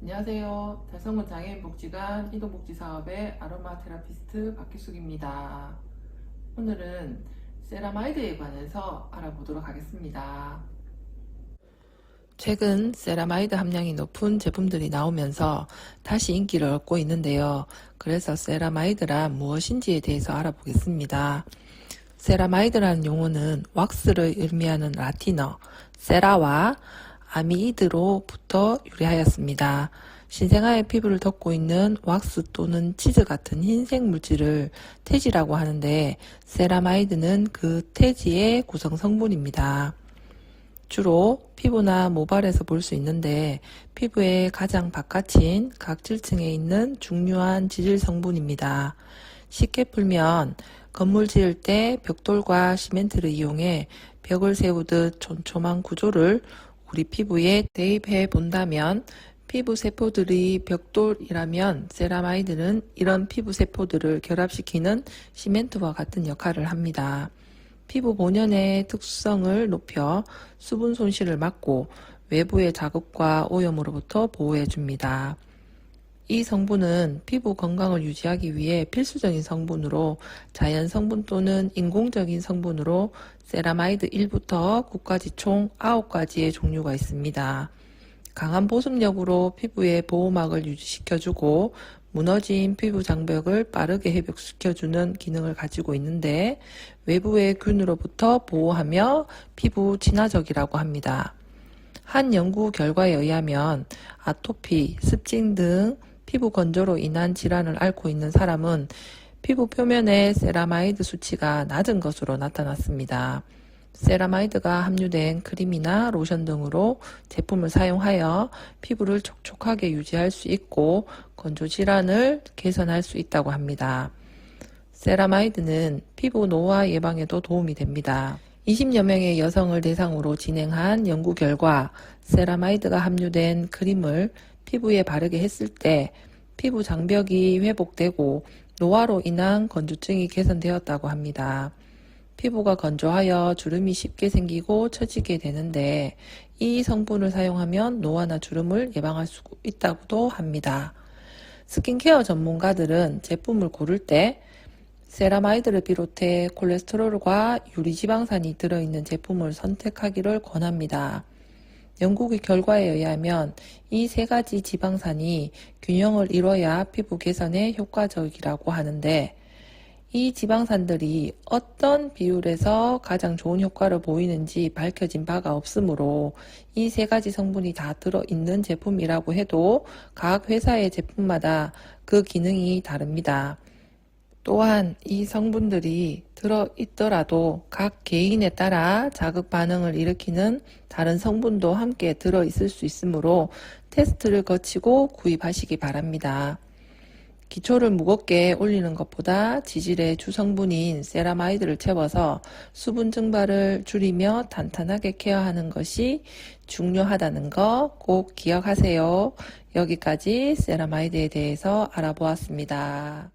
안녕하세요. 달성군 장애인 복지관 이동복지사업의 아로마 테라피스트 박희숙입니다. 오늘은 세라마이드에 관해서 알아보도록 하겠습니다. 최근 세라마이드 함량이 높은 제품들이 나오면서 다시 인기를 얻고 있는데요. 그래서 세라마이드란 무엇인지에 대해서 알아보겠습니다. 세라마이드라는 용어는 왁스를 의미하는 라틴어 세라와 아미이드로부터 유래하였습니다. 신생아의 피부를 덮고 있는 왁스 또는 치즈 같은 흰색 물질을 태지라고 하는데 세라마이드는 그 태지의 구성 성분입니다. 주로 피부나 모발에서 볼 수 있는데 피부의 가장 바깥인 각질층에 있는 중요한 지질 성분입니다. 쉽게 풀면 건물 지을 때 벽돌과 시멘트를 이용해 벽을 세우듯 촘촘한 구조를 우리 피부에 대입해 본다면 피부 세포들이 벽돌이라면 세라마이드는 이런 피부 세포들을 결합시키는 시멘트와 같은 역할을 합니다. 피부 본연의 특수성을 높여 수분 손실을 막고 외부의 자극과 오염으로부터 보호해 줍니다. 이 성분은 피부 건강을 유지하기 위해 필수적인 성분으로 자연 성분 또는 인공적인 성분으로 세라마이드 1부터 9까지 총 9가지의 종류가 있습니다. 강한 보습력으로 피부의 보호막을 유지시켜주고 무너진 피부 장벽을 빠르게 회복시켜주는 기능을 가지고 있는데 외부의 균으로부터 보호하며 피부 친화적이라고 합니다. 한 연구 결과에 의하면 아토피, 습진 등 피부 건조로 인한 질환을 앓고 있는 사람은 피부 표면의 세라마이드 수치가 낮은 것으로 나타났습니다. 세라마이드가 함유된 크림이나 로션 등으로 제품을 사용하여 피부를 촉촉하게 유지할 수 있고 건조 질환을 개선할 수 있다고 합니다. 세라마이드는 피부 노화 예방에도 도움이 됩니다. 20여 명의 여성을 대상으로 진행한 연구 결과 세라마이드가 함유된 크림을 피부에 바르게 했을 때 피부 장벽이 회복되고 노화로 인한 건조증이 개선되었다고 합니다. 피부가 건조하여 주름이 쉽게 생기고 처지게 되는데 이 성분을 사용하면 노화나 주름을 예방할 수 있다고도 합니다. 스킨케어 전문가들은 제품을 고를 때 세라마이드를 비롯해 콜레스테롤과 유리지방산이 들어있는 제품을 선택하기를 권합니다. 연구의 결과에 의하면 이 세 가지 지방산이 균형을 이뤄야 피부 개선에 효과적이라고 하는데 이 지방산들이 어떤 비율에서 가장 좋은 효과를 보이는지 밝혀진 바가 없으므로 이 세 가지 성분이 다 들어있는 제품이라고 해도 각 회사의 제품마다 그 기능이 다릅니다. 또한 이 성분들이 들어있더라도 각 개인에 따라 자극 반응을 일으키는 다른 성분도 함께 들어있을 수 있으므로 테스트를 거치고 구입하시기 바랍니다. 기초를 무겁게 올리는 것보다 지질의 주성분인 세라마이드를 채워서 수분 증발을 줄이며 탄탄하게 케어하는 것이 중요하다는 거 꼭 기억하세요. 여기까지 세라마이드에 대해서 알아보았습니다.